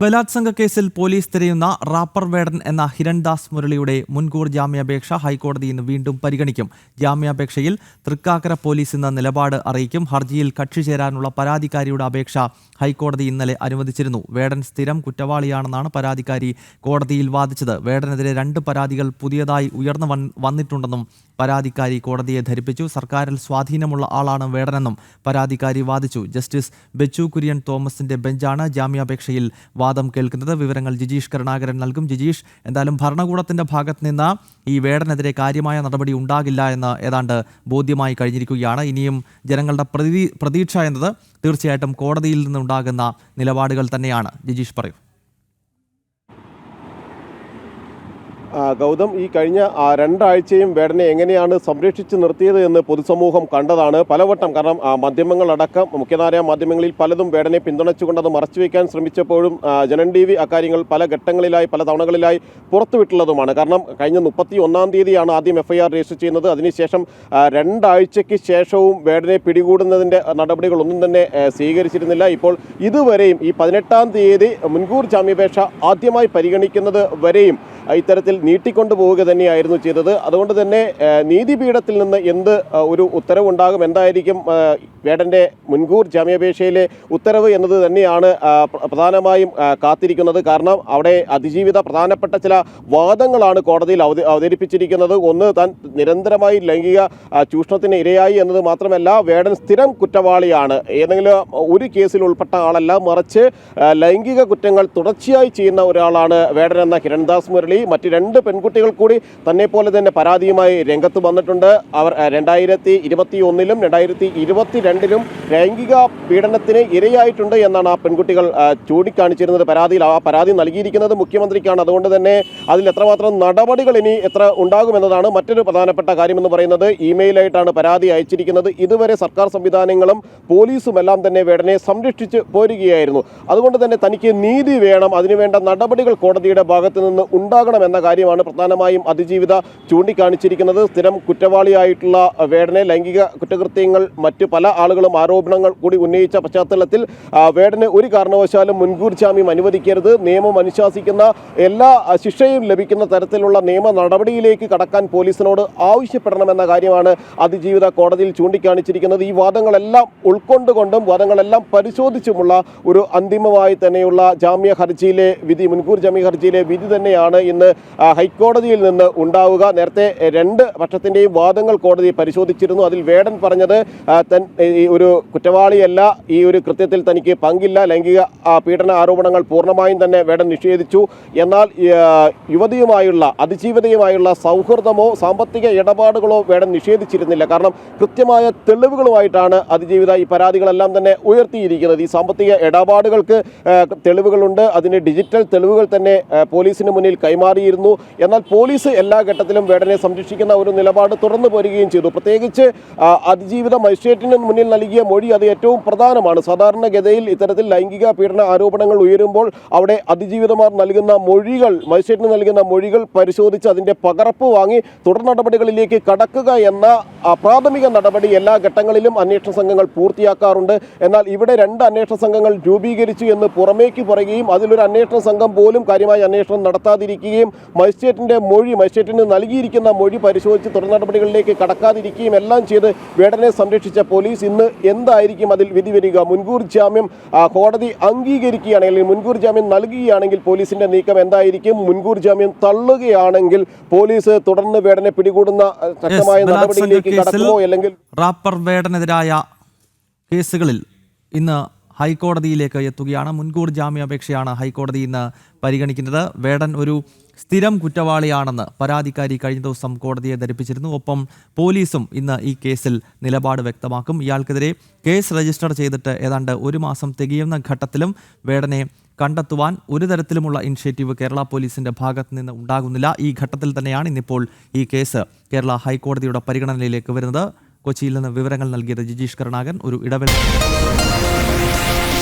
ബലാത്സംഗ കേസിൽ പോലീസ് തിരയുന്ന റാപ്പർ വേടൻ എന്ന ഹിരൺദാസ് മുരളിയുടെ മുൻകൂർ ജാമ്യാപേക്ഷ ഹൈക്കോടതി ഇന്ന് വീണ്ടും പരിഗണിക്കും. ജാമ്യാപേക്ഷയിൽ തൃക്കാക്കര പോലീസ് ഇന്ന് നിലപാട് അറിയിക്കും. ഹർജിയിൽ കക്ഷി ചേരാനുള്ള പരാതിക്കാരിയുടെ അപേക്ഷ ഹൈക്കോടതി ഇന്നലെ അനുവദിച്ചിരുന്നു. വേടൻ സ്ഥിരം കുറ്റവാളിയാണെന്നാണ് പരാതിക്കാരി കോടതിയിൽ വാദിച്ചത്. വേടനെതിരെ രണ്ട് പരാതികൾ പുതിയതായി ഉയർന്നു വന്നിട്ടുണ്ടെന്നും പരാതിക്കാരി കോടതിയെ ധരിപ്പിച്ചു. സർക്കാരിൽ സ്വാധീനമുള്ള ആളാണ് വേടനെന്നും പരാതിക്കാരി വാദിച്ചു. ജസ്റ്റിസ് ബെച്ചു കുര്യൻ തോമസിന്റെ ബെഞ്ചാണ് ജാമ്യാപേക്ഷയിൽ വാദം കേൾക്കുന്നത്. വിവരങ്ങൾ ജിജീഷ് കരുണാകരൻ നൽകും. ജിജീഷ് എന്തായാലും ഭരണകൂടത്തിന്റെ ഭാഗത്ത് നിന്ന് ഈ വേടനെതിരെ കാര്യമായ നടപടി ഉണ്ടാകില്ല എന്ന് ഏതാണ്ട് ബോധ്യമായി കഴിഞ്ഞിരിക്കുകയാണ്. ഇനിയും ജനങ്ങളുടെ പ്രതി പ്രതീക്ഷ എന്നത് തീർച്ചയായിട്ടും കോടതിയിൽ നിന്നുണ്ടാകുന്ന നിലപാടുകൾ തന്നെയാണ്. ജിജീഷ് പറയൂ. ഗൗതം ഈ കഴിഞ്ഞ രണ്ടാഴ്ചയും വേടനെ എങ്ങനെയാണ് സംരക്ഷിച്ചു നിർത്തിയത് എന്ന് പൊതുസമൂഹം കണ്ടതാണ് പലവട്ടം. കാരണം മാധ്യമങ്ങളടക്കം മുഖ്യധാര മാധ്യമങ്ങളിൽ പലതും വേടനെ പിന്തുണച്ചുകൊണ്ട് അത് മറച്ചുവെക്കാൻ ശ്രമിച്ചപ്പോഴും ജനൻ ടി വി അക്കാര്യങ്ങൾ പല ഘട്ടങ്ങളിലായി പല തവണകളിലായി പുറത്തുവിട്ടുള്ളതുമാണ്. കാരണം കഴിഞ്ഞ മുപ്പത്തി ഒന്നാം തീയതിയാണ് ആദ്യം എഫ്ഐആർ രജിസ്റ്റർ ചെയ്യുന്നത്. അതിനുശേഷം രണ്ടാഴ്ചയ്ക്ക് ശേഷവും വേടനെ പിടികൂടുന്നതിന്റെ നടപടികളൊന്നും തന്നെ സ്വീകരിച്ചിരുന്നില്ല. ഇപ്പോൾ ഇതുവരെയും ഈ പതിനെട്ടാം തീയതി മുൻകൂർ ജാമ്യാപേക്ഷ ആദ്യമായി പരിഗണിക്കുന്നത് വരെയും ഇത്തരത്തിൽ നീട്ടിക്കൊണ്ടു പോവുക തന്നെയായിരുന്നു ചെയ്തത്. അതുകൊണ്ട് തന്നെ നീതിപീഠത്തിൽ നിന്ന് എന്ത് ഒരു ഉത്തരവുണ്ടാകും? എന്തായിരിക്കും വേടന്റെ മുൻകൂർ ജാമ്യാപേക്ഷയിലെ ഉത്തരവ് എന്നത് തന്നെയാണ് പ്രധാനമായും കാത്തിരിക്കുന്നത്. കാരണം അവിടെ അതിജീവിത പ്രധാനപ്പെട്ട ചില വാദങ്ങളാണ് കോടതിയിൽ അവത അവതരിപ്പിച്ചിരിക്കുന്നത്. ഒന്ന് താൻ നിരന്തരമായി ലൈംഗിക ചൂഷണത്തിന് ഇരയായി എന്നത് മാത്രമല്ല വേടൻ സ്ഥിരം കുറ്റവാളിയാണ്. ഏതെങ്കിലും ഒരു കേസിൽ ഉൾപ്പെട്ട ആളല്ല മറിച്ച് ലൈംഗിക കുറ്റങ്ങൾ തുടർച്ചയായി ചെയ്യുന്ന ഒരാളാണ് വേടൻ എന്ന കിരൺദാസ് മുരളി. മറ്റ് രണ്ട് പെൺകുട്ടികൾ കൂടി തന്നെ പോലെ തന്നെ പരാതിയുമായി രംഗത്ത് വന്നിട്ടുണ്ട്. അവർ രണ്ടായിരത്തി ഇരുപത്തി ഒന്നിലും രണ്ടായിരത്തി ഇരുപത്തി രണ്ടിലും ലൈംഗിക പീഡനത്തിന് ഇരയായിട്ടുണ്ട് എന്നാണ് ആ പെൺകുട്ടികൾ ചൂണ്ടിക്കാണിച്ചിരുന്നത്. പരാതിയിൽ ആ പരാതി നൽകിയിരിക്കുന്നത് മുഖ്യമന്ത്രിക്കാണ്. അതുകൊണ്ട് തന്നെ അതിൽ എത്രമാത്രം നടപടികൾ ഇനി എത്ര ഉണ്ടാകുമെന്നതാണ് മറ്റൊരു പ്രധാനപ്പെട്ട കാര്യമെന്ന് പറയുന്നത്. ഇമെയിലായിട്ടാണ് പരാതി അയച്ചിരിക്കുന്നത്. ഇതുവരെ സർക്കാർ സംവിധാനങ്ങളും പോലീസും എല്ലാം തന്നെ വേടനെ സംരക്ഷിച്ച് പോരുകയായിരുന്നു. അതുകൊണ്ട് തന്നെ തനിക്ക് നീതി വേണം. അതിനുവേണ്ട നടപടികൾ കോടതിയുടെ ഭാഗത്ത് നിന്ന് ഉണ്ടാകണം എന്ന കാര്യമാണ് പ്രധാനമായും അതിജീവിത ചൂണ്ടിക്കാണിച്ചിരിക്കുന്നത്. സ്ഥിരം കുറ്റവാളിയായിട്ടുള്ള വേടനെ ലൈംഗിക കുറ്റകൃത്യങ്ങൾ മറ്റ് പല ആളുകളും ആരോപണങ്ങൾ കൂടി ഉന്നയിച്ച പശ്ചാത്തലത്തിൽ വേടന് ഒരു കാരണവശാലും മുൻകൂർ ജാമ്യം അനുവദിക്കരുത്. നിയമം അനുശാസിക്കുന്ന എല്ലാ ശിക്ഷയും ലഭിക്കുന്ന തരത്തിലുള്ള നിയമ നടപടിയിലേക്ക് കടക്കാൻ പോലീസിനോട് ആവശ്യപ്പെടണമെന്ന കാര്യമാണ് അതിജീവിത കോടതിയിൽ ചൂണ്ടിക്കാണിച്ചിരിക്കുന്നത്. ഈ വാദങ്ങളെല്ലാം ഉൾക്കൊണ്ടുകൊണ്ടും വാദങ്ങളെല്ലാം പരിശോധിച്ചുമുള്ള ഒരു അന്തിമമായി തന്നെയുള്ള ജാമ്യ ഹർജിയിലെ വിധി മുൻകൂർ ജാമ്യ ഹർജിയിലെ വിധി തന്നെയാണ് ഇന്ന് ഹൈക്കോടതിയിൽ നിന്ന് ഉണ്ടാവുക. നേരത്തെ രണ്ട് പക്ഷത്തിന്റെയും വാദങ്ങൾ കോടതി പരിശോധിച്ചിരുന്നു. അതിൽ വേടൻ പറഞ്ഞത് തൻ ഈ ഒരു കുറ്റവാളിയല്ല. ഈ ഒരു കൃത്യത്തിൽ തനിക്ക് പങ്കില്ല. ലൈംഗിക പീഡന ആരോപണങ്ങൾ പൂർണമായും തന്നെ വേടൻ നിഷേധിച്ചു. എന്നാൽ യുവതിയുമായുള്ള അതിജീവിതയുമായുള്ള സൗഹൃദമോ സാമ്പത്തിക ഇടപാടുകളോ വേടൻ നിഷേധിച്ചിരുന്നില്ല. കാരണം കൃത്യമായ തെളിവുകളുമായിട്ടാണ് അതിജീവിത ഈ പരാതികളെല്ലാം തന്നെ ഉയർത്തിയിരിക്കുന്നത്. ഈ സാമ്പത്തിക ഇടപാടുകൾക്ക് തെളിവുകളുണ്ട്. അതിന് ഡിജിറ്റൽ തെളിവുകൾ തന്നെ പോലീസിന് മുന്നിൽ കൈമാറിയിരുന്നു എന്നാൽ പോലീസ് എല്ലാ ഘട്ടത്തിലും വേടനെ സംരക്ഷിക്കുന്ന ഒരു നിലപാട് തുടർന്നു പോരുകയും ചെയ്തു. പ്രത്യേകിച്ച് അതിജീവിത മജിസ്ട്രേറ്റിന് മുന്നിൽ നൽകിയ മൊഴി അത് ഏറ്റവും പ്രധാനമാണ്. സാധാരണഗതിയിൽ ഇത്തരത്തിൽ ലൈംഗിക പീഡന ആരോപണങ്ങൾ ഉയരുമ്പോൾ അവിടെ അതിജീവിതമാർ നൽകുന്ന മൊഴികൾ മജിസ്ട്രേറ്റിന് നൽകുന്ന മൊഴികൾ പരിശോധിച്ച് അതിന്റെ പകർപ്പ് വാങ്ങി തുടർ നടപടികളിലേക്ക് കടക്കുക എന്ന പ്രാഥമിക നടപടി എല്ലാ ഘട്ടങ്ങളിലും അന്വേഷണ സംഘങ്ങൾ പൂർത്തിയാക്കാറുണ്ട്. എന്നാൽ ഇവിടെ രണ്ട് അന്വേഷണ സംഘങ്ങൾ രൂപീകരിച്ചു എന്ന് പുറമേക്ക് പറയുകയും അതിലൊരു അന്വേഷണ സംഘം പോലും കാര്യമായി അന്വേഷണം നടത്താതിരിക്കുകയും മജിസ്ട്രേറ്റിന്റെ മൊഴി മജിസ്ട്രേറ്റിന് നൽകിയിരിക്കുന്ന മൊഴി പരിശോധിച്ച് തുടർ നടപടികളിലേക്ക് കടക്കാതിരിക്കുകയും എല്ലാം ചെയ്ത് വേടനെ സംരക്ഷിച്ച പോലീസ് ഇന്ന് എന്തായിരിക്കും അതിൽ വിധി വരിക? മുൻകൂർ ജാമ്യം കോടതി അംഗീകരിക്കുകയാണെങ്കിൽ മുൻകൂർ ജാമ്യം നൽകുകയാണെങ്കിൽ പോലീസിന്റെ നീക്കം എന്തായിരിക്കും? മുൻകൂർ ജാമ്യം തള്ളുകയാണെങ്കിൽ പോലീസ് തുടർന്ന് വേടനെ പിടികൂടുന്ന ശക്തമായ നടപടിയിലേക്ക് കടക്കുമോ അല്ലെങ്കിൽ റാപ്പർ വേടനെതിരായ കേസുകളിൽ ഇന്ന് ഹൈക്കോടതിയിലേക്ക് എത്തുകയാണ്. മുൻകൂർ ജാമ്യാപേക്ഷയാണ് ഹൈക്കോടതി ഇന്ന് പരിഗണിക്കുന്നത്. വേടൻ ഒരു സ്ഥിരം കുറ്റവാളിയാണെന്ന് പരാതിക്കാരി കഴിഞ്ഞ ദിവസം കോടതിയെ ധരിപ്പിച്ചിരുന്നു. ഒപ്പം പോലീസും ഇന്ന് ഈ കേസിൽ നിലപാട് വ്യക്തമാക്കും. ഇയാൾക്കെതിരെ കേസ് രജിസ്റ്റർ ചെയ്തിട്ട് ഏതാണ്ട് ഒരു മാസം തികയുന്ന ഘട്ടത്തിലും വേടനെ കണ്ടെത്തുവാൻ ഒരു തരത്തിലുമുള്ള ഇനിഷ്യേറ്റീവ് കേരള പോലീസിന്റെ ഭാഗത്ത് നിന്ന് ഉണ്ടാകുന്നില്ല. ഈ ഘട്ടത്തിൽ തന്നെയാണ് ഇന്നിപ്പോൾ ഈ കേസ് കേരള ഹൈക്കോടതിയുടെ പരിഗണനയിലേക്ക് വരുന്നത്. കൊച്ചിയിൽ നിന്ന് വിവരങ്ങൾ നൽകിയത് ജിജീഷ് കരുണാകരൻ. ഒരു ഇടവേള Thank you.